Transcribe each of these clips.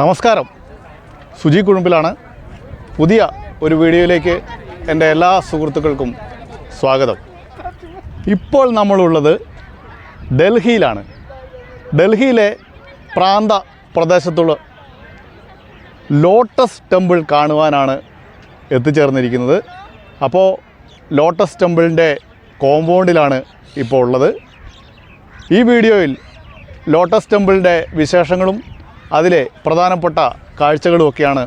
നമസ്കാരം. സുജി കുഴുമ്പിലാണ്. പുതിയ ഒരു വീഡിയോയിലേക്ക് എന്റെ എല്ലാ സുഹൃത്തുക്കൾക്കും സ്വാഗതം. ഇപ്പോൾ നമ്മളുള്ളത് ഡൽഹിയിലാണ്. ഡൽഹിയിലെ പ്രാന്ത പ്രദേശത്തുള്ള ലോട്ടസ് ടെമ്പിൾ കാണുവാനാണ് എത്തിച്ചേർന്നിരിക്കുന്നത്. അപ്പോൾ ലോട്ടസ് ടെമ്പിളിന്റെ കോമ്പൗണ്ടിലാണ് ഇപ്പോൾ ഉള്ളത്. ഈ വീഡിയോയിൽ ലോട്ടസ് ടെമ്പിളിന്റെ വിശേഷങ്ങളും അതിലെ പ്രധാനപ്പെട്ട കാഴ്ചകളുമൊക്കെയാണ്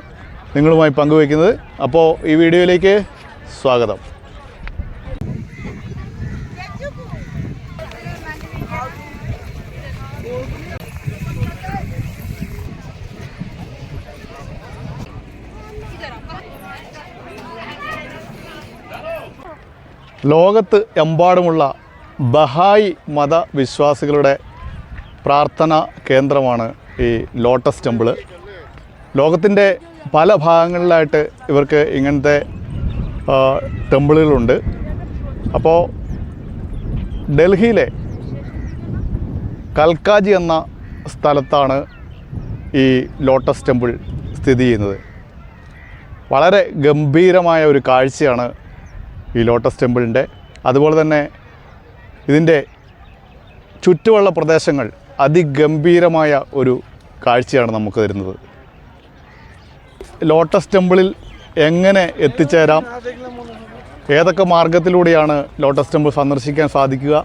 നിങ്ങളുമായി പങ്കുവയ്ക്കുന്നത്. അപ്പോൾ ഈ വീഡിയോയിലേക്ക് സ്വാഗതം. ലോകത്ത് എമ്പാടുമുള്ള ബഹായി മതവിശ്വാസികളുടെ പ്രാർത്ഥനാ കേന്ദ്രമാണ് ഈ ലോട്ടസ് ടെമ്പിൾ ലോകത്തിന്റെ പല ഭാഗങ്ങളിലായിട്ട് ഇവർക്ക് ഇങ്ങനത്തെ ടെമ്പിളുകളുണ്ട്. അപ്പോൾ ഡൽഹിയിലെ കൽക്കാജി എന്ന സ്ഥലത്താണ് ഈ ലോട്ടസ് ടെമ്പിൾ സ്ഥിതി ചെയ്യുന്നത്. വളരെ ഗംഭീരമായ ഒരു കാഴ്ചയാണ് ഈ ലോട്ടസ് ടെമ്പിളിന്റെ. അതുപോലെ തന്നെ ഇതിന്റെ ചുറ്റുമുള്ള പ്രദേശങ്ങൾ അതിഗംഭീരമായ ഒരു കാഴ്ചയാണ് നമുക്ക് തരുന്നത്. ലോട്ടസ് ടെമ്പിളിൽ എങ്ങനെ എത്തിച്ചേരാം? ഏതൊക്കെ മാർഗത്തിലൂടെയാണ് ലോട്ടസ് ടെമ്പിൾ സന്ദർശിക്കാൻ സാധിക്കുക?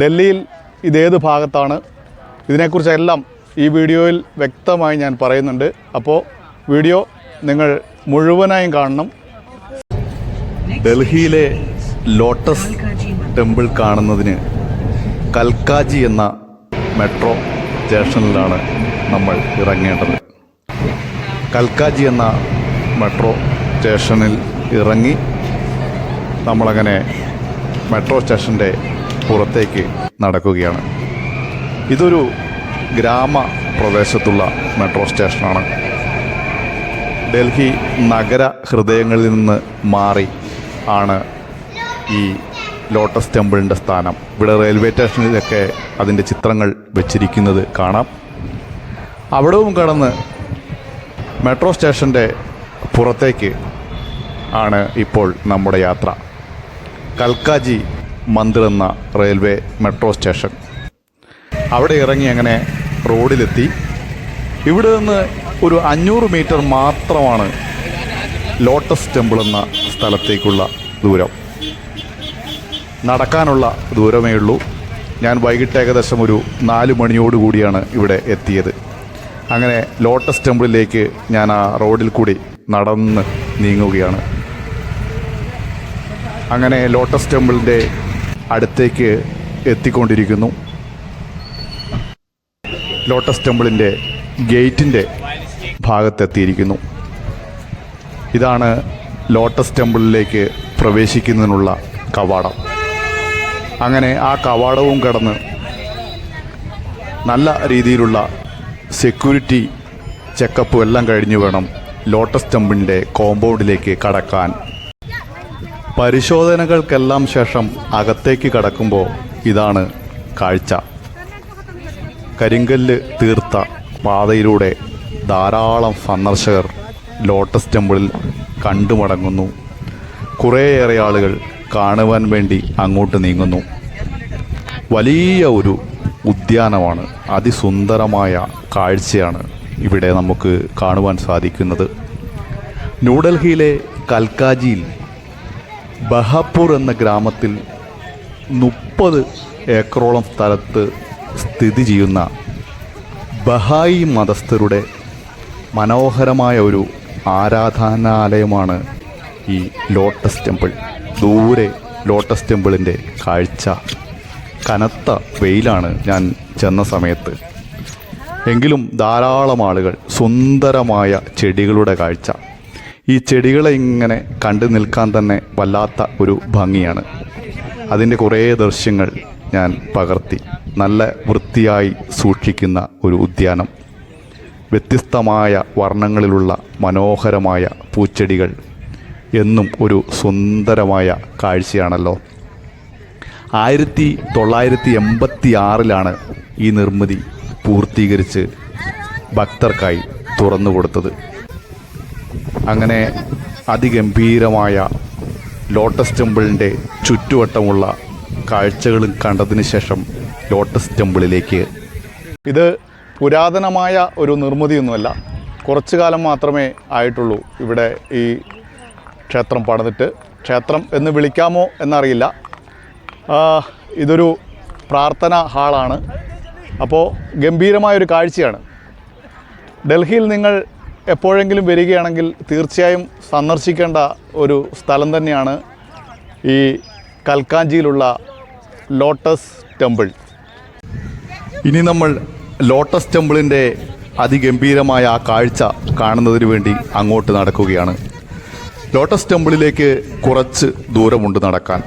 ഡൽഹിയിൽ ഇതേത് ഭാഗത്താണ്? ഇതിനെക്കുറിച്ചെല്ലാം ഈ വീഡിയോയിൽ വ്യക്തമായി ഞാൻ പറയുന്നുണ്ട്. അപ്പോൾ വീഡിയോ നിങ്ങൾ മുഴുവനായും കാണണം. ഡൽഹിയിലെ ലോട്ടസ് ടെമ്പിൾ കാണുന്നതിന് കൽക്കാജി എന്ന മെട്രോ സ്റ്റേഷനിലാണ് നമ്മൾ ഇറങ്ങേണ്ടത്. കൽക്കാജി എന്ന മെട്രോ സ്റ്റേഷനിൽ ഇറങ്ങി നമ്മളങ്ങനെ മെട്രോ സ്റ്റേഷന്റെ പുറത്തേക്ക് നടക്കുകയാണ്. ഇതൊരു ഗ്രാമ പ്രദേശത്തുള്ള മെട്രോ സ്റ്റേഷനാണ്. ഡൽഹി നഗര ഹൃദയങ്ങളിൽ നിന്ന് മാറി ആണ് ഈ ലോട്ടസ് ടെമ്പിളിന്റെ സ്ഥാനം. ഇവിടെ റെയിൽവേ സ്റ്റേഷനിലൊക്കെ അതിന്റെ ചിത്രങ്ങൾ വെച്ചിരിക്കുന്നത് കാണാം. അവിടവും കടന്ന് മെട്രോ സ്റ്റേഷന്റെ പുറത്തേക്ക് ആണ് ഇപ്പോൾ നമ്മുടെ യാത്ര. കൽക്കാജി മന്ദിർ എന്ന റെയിൽവേ മെട്രോ സ്റ്റേഷൻ. അവിടെ ഇറങ്ങി അങ്ങനെ റോഡിലെത്തി. ഇവിടെ നിന്ന് ഒരു അഞ്ഞൂറ് മീറ്റർ മാത്രമാണ് ലോട്ടസ് ടെമ്പിൾ എന്ന സ്ഥലത്തേക്കുള്ള ദൂരം. നടക്കാനുള്ള ദൂരമേ ഉള്ളൂ. ഞാൻ വൈകിട്ട് ഏകദേശം ഒരു നാല് മണിയോടുകൂടിയാണ് ഇവിടെ എത്തിയത്. അങ്ങനെ ലോട്ടസ് ടെമ്പിളിലേക്ക് ഞാൻ ആ റോഡിൽ കൂടി നടന്ന് നീങ്ങുകയാണ്. അങ്ങനെ ലോട്ടസ് ടെമ്പിളിന്റെ അടുത്തേക്ക് എത്തിക്കൊണ്ടിരിക്കുന്നു. ലോട്ടസ് ടെമ്പിളിന്റെ ഗേറ്റിന്റെ ഭാഗത്തെത്തിയിരിക്കുന്നു. ഇതാണ് ലോട്ടസ് ടെമ്പിളിലേക്ക് പ്രവേശിക്കുന്നതിനുള്ള കവാടം. അങ്ങനെ ആ കവാടവും കടന്ന് നല്ല രീതിയിലുള്ള സെക്യൂരിറ്റി ചെക്കപ്പ് എല്ലാം കഴിഞ്ഞു വേണം ലോട്ടസ് ടെമ്പിളിന്റെ കോമ്പൗണ്ടിലേക്ക് കടക്കാൻ. പരിശോധനകൾക്കെല്ലാം ശേഷം അകത്തേക്ക് കടക്കുമ്പോൾ ഇതാണ് കാഴ്ച. കരിങ്കല്ല് തീർത്ത പാതയിലൂടെ ധാരാളം സന്ദർശകർ ലോട്ടസ് ടെമ്പിളിൽ കണ്ടുമടങ്ങുന്നു. കുറേയേറെ ആളുകൾ കാണുവാൻ വേണ്ടി അങ്ങോട്ട് നീങ്ങുന്നു. വലിയ ഒരു ഉദ്യാനമാണ്. അതിസുന്ദരമായ കാഴ്ചയാണ് ഇവിടെ നമുക്ക് കാണുവാൻ സാധിക്കുന്നത്. ന്യൂഡൽഹിയിലെ കൽക്കാജിയിൽ ബഹപ്പൂർ എന്ന ഗ്രാമത്തിൽ മുപ്പത് ഏക്കറോളം സ്ഥലത്ത് സ്ഥിതി ചെയ്യുന്ന ബഹായി മതസ്ഥരുടെ മനോഹരമായ ഒരു ആരാധനാലയമാണ് ഈ ലോട്ടസ് ടെമ്പിൾ. ദൂരെ ലോട്ടസ് ടെമ്പിളിന്റെ കാഴ്ച. കനത്ത വെയിലാണ് ഞാൻ ചെന്ന സമയത്ത്. എങ്കിലും ധാരാളം ആളുകൾ സുന്ദരമായ ചെടികളുടെ കാഴ്ച. ഈ ചെടികളെ ഇങ്ങനെ കണ്ടു നിൽക്കാൻ തന്നെ വല്ലാത്ത ഒരു ഭംഗിയാണ്. അതിന്റെ കുറേ ദൃശ്യങ്ങൾ ഞാൻ പകർത്തി. നല്ല വൃത്തിയായി സൂക്ഷിക്കുന്ന ഒരു ഉദ്യാനം. വ്യത്യസ്തമായ വർണങ്ങളിലുള്ള മനോഹരമായ പൂച്ചെടികൾ. എന്നും ഒരു സുന്ദരമായ കാഴ്ചയാണല്ലോ. ആയിരത്തി തൊള്ളായിരത്തി എൺപത്തി ആറിലാണ് ഈ നിർമ്മിതി പൂർത്തീകരിച്ച് ഭക്തർക്കായി തുറന്നു കൊടുത്തത്. അങ്ങനെ അതിഗംഭീരമായ ലോട്ടസ് ടെമ്പിളിന്റെ ചുറ്റുവട്ടമുള്ള കാഴ്ചകളും കണ്ടതിന് ശേഷം ലോട്ടസ് ടെമ്പിളിലേക്ക്. ഇത് പുരാതനമായ ഒരു നിർമ്മിതിയൊന്നുമല്ല. കുറച്ചു കാലം മാത്രമേ ആയിട്ടുള്ളൂ ഇവിടെ ഈ ക്ഷേത്രം പണിതിട്ട്. ക്ഷേത്രം എന്ന് വിളിക്കാമോ എന്നറിയില്ല. ഇതൊരു പ്രാർത്ഥന ഹാളാണ്. അപ്പോൾ ഗംഭീരമായൊരു കാഴ്ചയാണ്. ഡൽഹിയിൽ നിങ്ങൾ എപ്പോഴെങ്കിലും വരികയാണെങ്കിൽ തീർച്ചയായും സന്ദർശിക്കേണ്ട ഒരു സ്ഥലം തന്നെയാണ് ഈ കൽക്കാഞ്ചിയിലുള്ള ലോട്ടസ് ടെമ്പിൾ. ഇനി നമ്മൾ ലോട്ടസ് ടെമ്പിളിന്റെ അതിഗംഭീരമായ ആ കാഴ്ച കാണുന്നതിന് വേണ്ടി അങ്ങോട്ട് നടക്കുകയാണ്. ലോട്ടസ് ടെമ്പിളിലേക്ക് കുറച്ച് ദൂരമുണ്ട് നടക്കാൻ.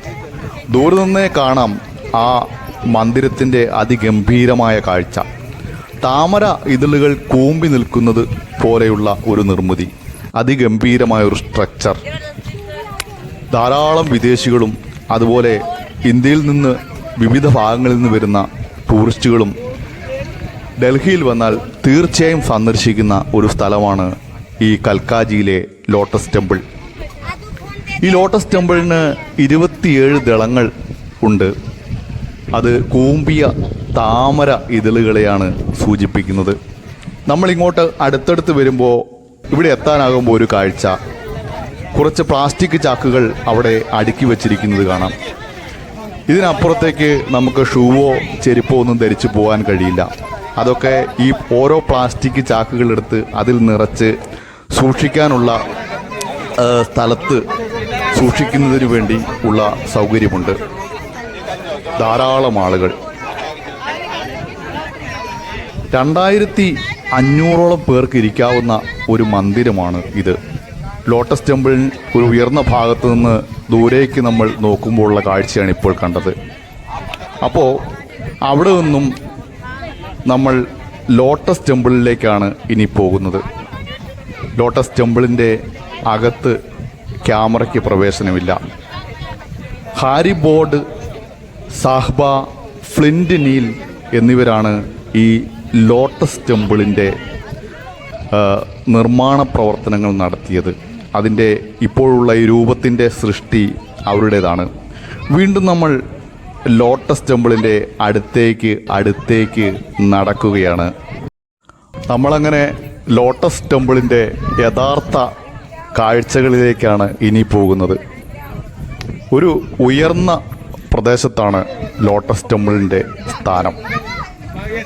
ദൂരെ നിന്നേ കാണാം ആ മന്ദിരത്തിന്റെ അതിഗംഭീരമായ കാഴ്ച. താമര ഇതളുകൾ കൂമ്പി നിൽക്കുന്നത് പോലെയുള്ള ഒരു നിർമ്മിതി. അതിഗംഭീരമായ ഒരു സ്ട്രക്ചർ ധാരാളം വിദേശികളും അതുപോലെ ഇന്ത്യയിൽ നിന്ന് വിവിധ ഭാഗങ്ങളിൽ നിന്ന് വരുന്ന ടൂറിസ്റ്റുകളും ഡൽഹിയിൽ വന്നാൽ തീർച്ചയായും സന്ദർശിക്കുന്ന ഒരു സ്ഥലമാണ് ഈ കൽക്കാജിയിലെ ലോട്ടസ് ടെമ്പിൾ. ഈ ലോട്ടസ് ടെമ്പിളിന് ഇരുപത്തിയേഴ് ദളങ്ങൾ ഉണ്ട്. അത് കൂമ്പിയ താമര ഇതളുകളെയാണ് സൂചിപ്പിക്കുന്നത്. നമ്മളിങ്ങോട്ട് അടുത്തടുത്ത് വരുമ്പോൾ ഇവിടെ എത്താനാകുമ്പോൾ ഒരു കാഴ്ച. കുറച്ച് പ്ലാസ്റ്റിക് ചാക്കുകൾ അവിടെ അടുക്കി വച്ചിരിക്കുന്നത് കാണാം. ഇതിനപ്പുറത്തേക്ക് നമുക്ക് ഷൂവോ ചെരുപ്പോ ഒന്നും ധരിച്ചു പോകാൻ കഴിയില്ല. അതൊക്കെ ഈ ഓരോ പ്ലാസ്റ്റിക് ചാക്കുകളെടുത്ത് അതിൽ നിറച്ച് സൂക്ഷിക്കാനുള്ള സ്ഥലത്ത് സൂക്ഷിക്കുന്നതിന് വേണ്ടി ഉള്ള സൗകര്യമുണ്ട്. ധാരാളം ആളുകൾ. രണ്ടായിരത്തി അഞ്ഞൂറോളം പേർക്ക് ഇരിക്കാവുന്ന ഒരു മന്ദിരമാണ് ഇത്. ലോട്ടസ് ടെമ്പിൾ ഒരു ഉയർന്ന ഭാഗത്ത് നിന്ന് ദൂരേക്ക് നമ്മൾ നോക്കുമ്പോഴുള്ള കാഴ്ചയാണ് ഇപ്പോൾ കണ്ടത്. അപ്പോൾ അവിടെ നിന്നും നമ്മൾ ലോട്ടസ് ടെമ്പിളിലേക്കാണ് ഇനി പോകുന്നത്. ലോട്ടസ് ടെമ്പിളിന്റെ അകത്ത് ക്യാമറയ്ക്ക് പ്രവേശനമില്ല. Fariborz Sahba Flint Neill എന്നിവരാണ് ഈ ലോട്ടസ് ടെമ്പിളിന്റെ നിർമ്മാണ പ്രവർത്തനങ്ങൾ നടത്തിയത്. അതിന്റെ ഇപ്പോഴുള്ള ഈ രൂപത്തിന്റെ സൃഷ്ടി അവരുടേതാണ്. വീണ്ടും നമ്മൾ ലോട്ടസ് ടെമ്പിളിന്റെ അടുത്തേക്ക് അടുത്തേക്ക് നടക്കുകയാണ്. നമ്മളങ്ങനെ ലോട്ടസ് ടെമ്പിളിന്റെ യഥാർത്ഥ കാഴ്ചകളിലേക്കാണ് ഇനി പോകുന്നത്. ഒരു ഉയർന്ന പ്രദേശത്താണ് ലോട്ടസ് ടെമ്പിളിന്റെ സ്ഥാനം.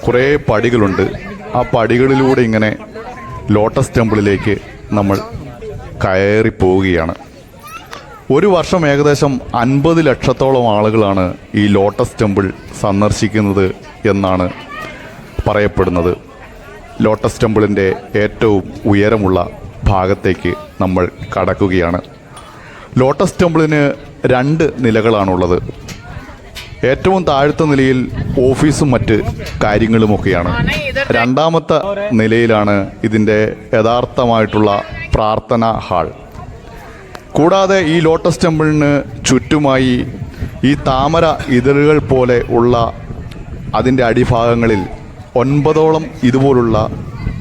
കുറേ പടികളുണ്ട്. ആ പടികളിലൂടെ ഇങ്ങനെ ലോട്ടസ് ടെമ്പിളിലേക്ക് നമ്മൾ കയറി പോവുകയാണ് ഒരു വർഷം ഏകദേശം അൻപത് ലക്ഷത്തോളം ആളുകളാണ് ഈ ലോട്ടസ് ടെമ്പിൾ സന്ദർശിക്കുന്നത് എന്നാണ് പറയപ്പെടുന്നത്. ലോട്ടസ് ടെമ്പിളിന്റെ ഏറ്റവും ഉയരമുള്ള ഭാഗത്തേക്ക് നമ്മൾ കടക്കുകയാണ്. ലോട്ടസ് ടെമ്പിളിന് രണ്ട് നിലകളാണുള്ളത്. ഏറ്റവും താഴത്തെ നിലയിൽ ഓഫീസും മറ്റ് കാര്യങ്ങളുമൊക്കെയാണ്. രണ്ടാമത്തെ നിലയിലാണ് ഇതിന്റെ യഥാർത്ഥമായിട്ടുള്ള പ്രാർത്ഥന ഹാൾ. കൂടാതെ ഈ ലോട്ടസ് ടെമ്പിളിന് ചുറ്റുമായി ഈ താമര ഇതളുകൾ പോലെ ഉള്ള അതിന്റെ അടിഭാഗങ്ങളിൽ ഒൻപതോളം ഇതുപോലുള്ള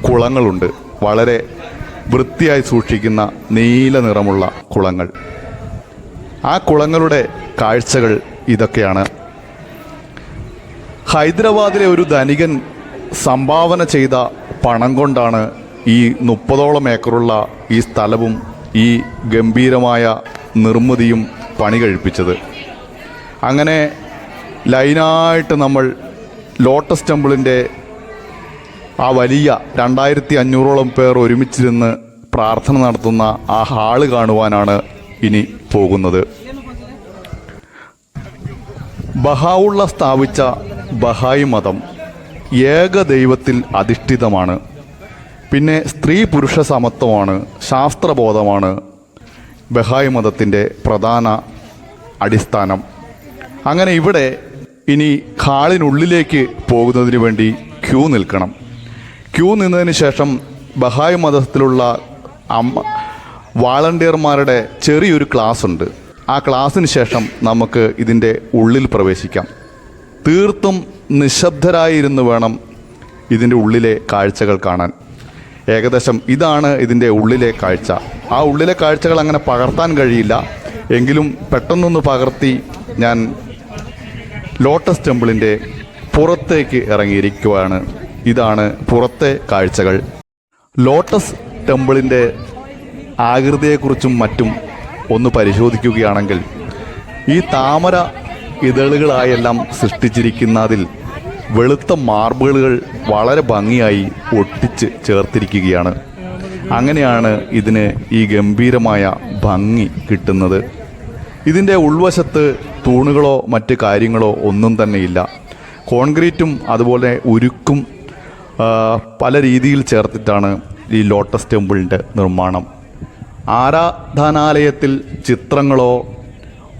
കുളങ്ങളുണ്ട്. വളരെ വൃത്തിയായി സൂക്ഷിക്കുന്ന നീല നിറമുള്ള കുളങ്ങൾ. ആ കുളങ്ങളുടെ കാഴ്ചകൾ ഇതൊക്കെയാണ്. ഹൈദരാബാദിലെ ഒരു ധനികൻ സംഭാവന ചെയ്ത പണം കൊണ്ടാണ് ഈ മുപ്പതോളം ഏക്കറുള്ള ഈ സ്ഥലവും ഈ ഗംഭീരമായ നിർമ്മിതിയും പണി കഴിപ്പിച്ചത്. അങ്ങനെ ലൈനായിട്ട് നമ്മൾ ലോട്ടസ് ടെമ്പിളിന്റെ ആ വലിയ രണ്ടായിരത്തി അഞ്ഞൂറോളം പേർ ഒരുമിച്ചിരുന്ന് പ്രാർത്ഥന നടത്തുന്ന ആ ഹാൾ കാണുവാനാണ് ഇനി പോകുന്നത്. ബഹാവുള്ള സ്ഥാപിച്ച ബഹായി മതം ഏക ദൈവത്തിൽ അധിഷ്ഠിതമാണ്. പിന്നെ സ്ത്രീ പുരുഷ സമത്വമാണ് ശാസ്ത്രബോധമാണ് ബഹായി മതത്തിന്റെ പ്രധാന അടിസ്ഥാനം. അങ്ങനെ ഇവിടെ ഇനി ഹാളിനുള്ളിലേക്ക് പോകുന്നതിന് വേണ്ടി ക്യൂ നിൽക്കണം. ക്യൂ നിന്നതിന് ശേഷം ബഹായ് മതത്തിലുള്ള അമ്മ വാളണ്ടിയർമാരുടെ ചെറിയൊരു ക്ലാസ് ഉണ്ട് ആ ക്ലാസ്സിന് ശേഷം നമുക്ക് ഇതിന്റെ ഉള്ളിൽ പ്രവേശിക്കാം. തീർത്തും നിശബ്ദരായിരുന്നു വേണം ഇതിന്റെ ഉള്ളിലെ കാഴ്ചകൾ കാണാൻ. ഏകദേശം ഇതാണ് ഇതിന്റെ ഉള്ളിലെ കാഴ്ച. ആ ഉള്ളിലെ കാഴ്ചകൾ അങ്ങനെ പകർത്താൻ കഴിയില്ല. എങ്കിലും പെട്ടെന്നൊന്ന് പകർത്തി ഞാൻ ലോട്ടസ് ടെമ്പിളിന്റെ പുറത്തേക്ക് ഇറങ്ങിയിരിക്കുവാണ്. ഇതാണ് പുറത്തെ കാഴ്ചകൾ. ലോട്ടസ് ടെമ്പിളിന്റെ ആകൃതിയെക്കുറിച്ചും മറ്റും ഒന്ന് പരിശോധിക്കുകയാണെങ്കിൽ ഈ താമര ഇതളുകളായെല്ലാം സൃഷ്ടിച്ചിരിക്കുന്നതിൽ വെളുത്ത മാർബിളുകൾ വളരെ ഭംഗിയായി ഒട്ടിച്ച് ചേർത്തിരിക്കുകയാണ്. അങ്ങനെയാണ് ഇതിന് ഈ ഗംഭീരമായ ഭംഗി കിട്ടുന്നത്. ഇതിന്റെ ഉൾവശത്ത് തൂണുകളോ മറ്റ് കാര്യങ്ങളോ ഒന്നും തന്നെയില്ല. കോൺക്രീറ്റും അതുപോലെ ഉരുക്കും പല രീതിയിൽ ചേർത്തിട്ടാണ് ഈ ലോട്ടസ് ടെമ്പിളിന്റെ നിർമ്മാണം. ആരാധനാലയത്തിൽ ചിത്രങ്ങളോ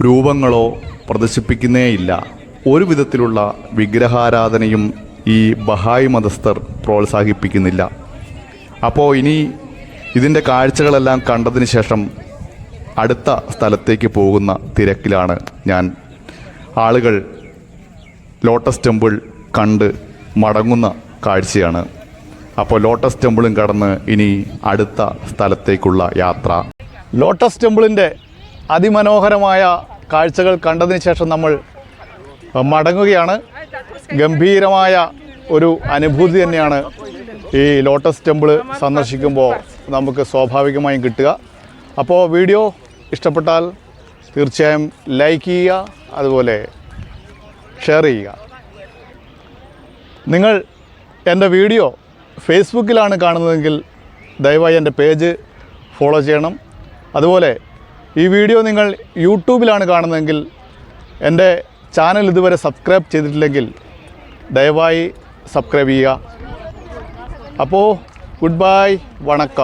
രൂപങ്ങളോ പ്രദർശിപ്പിക്കുന്നേയില്ല. ഒരു വിധത്തിലുള്ള വിഗ്രഹാരാധനയും ഈ ബഹായി മതസ്ഥർ പ്രോത്സാഹിപ്പിക്കുന്നില്ല. അപ്പോൾ ഇനി ഇതിന്റെ കാഴ്ചകളെല്ലാം കണ്ടതിന് ശേഷം അടുത്ത സ്ഥലത്തേക്ക് പോകുന്ന തിരക്കിലാണ് ഞാൻ. ആളുകൾ ലോട്ടസ് ടെമ്പിൾ കണ്ട് മടങ്ങുന്ന കാഴ്ചയാണ്. അപ്പോൾ ലോട്ടസ് ടെമ്പിളും കടന്ന് ഇനി അടുത്ത സ്ഥലത്തേക്കുള്ള യാത്ര. ലോട്ടസ് ടെമ്പിളിന്റെ അതിമനോഹരമായ കാഴ്ചകൾ കണ്ടതിന് ശേഷം നമ്മൾ മടങ്ങുകയാണ്. ഗംഭീരമായ ഒരു അനുഭൂതി തന്നെയാണ് ഈ ലോട്ടസ് ടെമ്പിൾ സന്ദർശിക്കുമ്പോൾ നമുക്ക് സ്വാഭാവികമായും കിട്ടുക. അപ്പോൾ വീഡിയോ ഇഷ്ടപ്പെട്ടാൽ തീർച്ചയായും ലൈക്ക് ചെയ്യുക അതുപോലെ ഷെയർ ചെയ്യുക. നിങ്ങൾ എന്റെ വീഡിയോ ഫേസ്ബുക്കിലാണ് കാണുന്നതെങ്കിൽ ദയവായി എന്റെ പേജ് ഫോളോ ചെയ്യണം. അതുപോലെ ഈ വീഡിയോ നിങ്ങൾ യൂട്യൂബിലാണ് കാണുന്നതെങ്കിൽ എന്റെ ചാനൽ ഇതുവരെ സബ്സ്ക്രൈബ് ചെയ്തിട്ടില്ലെങ്കിൽ ദയവായി സബ്സ്ക്രൈബ് ചെയ്യുക. അപ്പോൾ ഗുഡ് ബൈ വണക്കം.